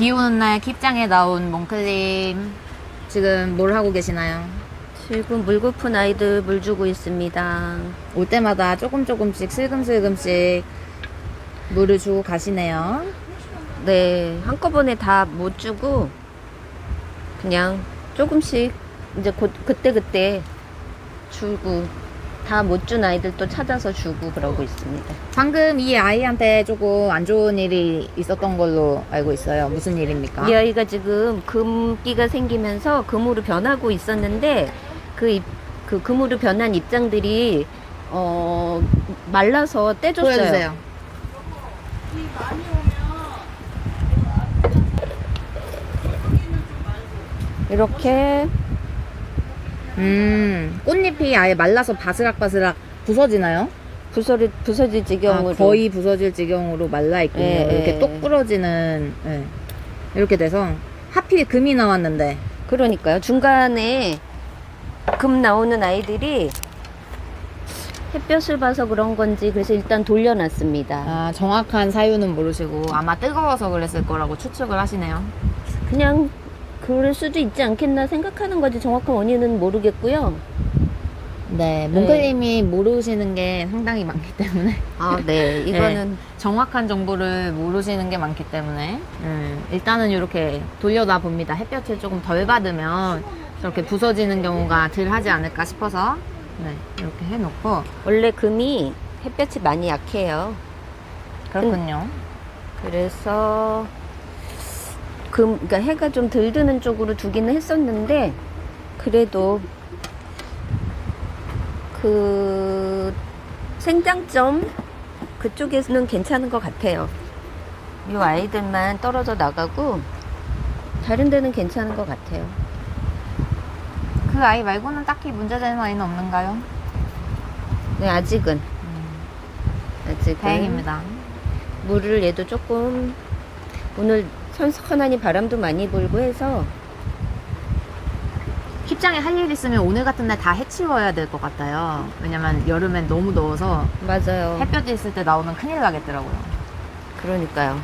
비 오는 날 킵장에 나온 몽클님 지금 뭘 하고 계시나요? 지금 물 고픈 아이들 물 주고 있습니다. 올 때마다 조금 조금씩 슬금슬금씩 물을 주고 가시네요. 네, 한꺼번에 다 못 주고 그냥 조금씩 이제 곧 그때 그때 주고 다 못 준 아이들 또 찾아서 주고 그러고 있습니다. 방금 이 아이한테 조금 안 좋은 일이 있었던 걸로 알고 있어요. 무슨 일입니까? 이 아이가 지금 금기가 생기면서 금으로 변하고 있었는데 그, 입, 그 금으로 변한 입장들이 어, 말라서 떼줬어요. 보여주세요. 이렇게 음, 꽃잎이 아예 말라서 바스락바스락 부서지나요? 부서리, 부서질 지경으로 아, 거의 부서질 지경으로 말라 있군요. 예, 이렇게 예. 똑 부러지는 예. 이렇게 돼서 하필 금이 나왔는데 그러니까요. 중간에 금 나오는 아이들이 햇볕을 봐서 그런 건지 그래서 일단 돌려놨습니다. 아, 정확한 사유는 모르시고 아마 뜨거워서 그랬을 거라고 추측을 하시네요. 그냥 그럴 수도 있지 않겠나 생각하는 거지 정확한 원인은 모르겠고요. 네, 몽클님이 모르시는 게 상당히 많기 때문에 아, 네. 이거는 정확한 정보를 모르시는 게 많기 때문에 음, 일단은 이렇게 돌려다 봅니다. 햇볕을 조금 덜 받으면 저렇게 부서지는 경우가 덜 하지 않을까 싶어서 네, 이렇게 해놓고 원래 금이 햇볕이 많이 약해요. 그렇군요. 그래서 금, 그러니까 해가 좀덜 드는 쪽으로 두기는 했었는데 그래도 그 생장점 그쪽에서는 괜찮은 것 같아요. 이 아이들만 떨어져 나가고 다른 데는 괜찮은 것 같아요. 그 아이 말고는 딱히 문제되는 아이는 없는가요? 네, 아직은 아직은 다행입니다. 물을 얘도 조금 오늘 선선하니 바람도 많이 불고 해서 힙장에 할 일 있으면 오늘 같은 날 다 해치워야 될 것 같아요. 왜냐면 여름엔 너무 더워서 맞아요. 햇볕이 있을 때 나오면 큰일 나겠더라고요. 그러니까요.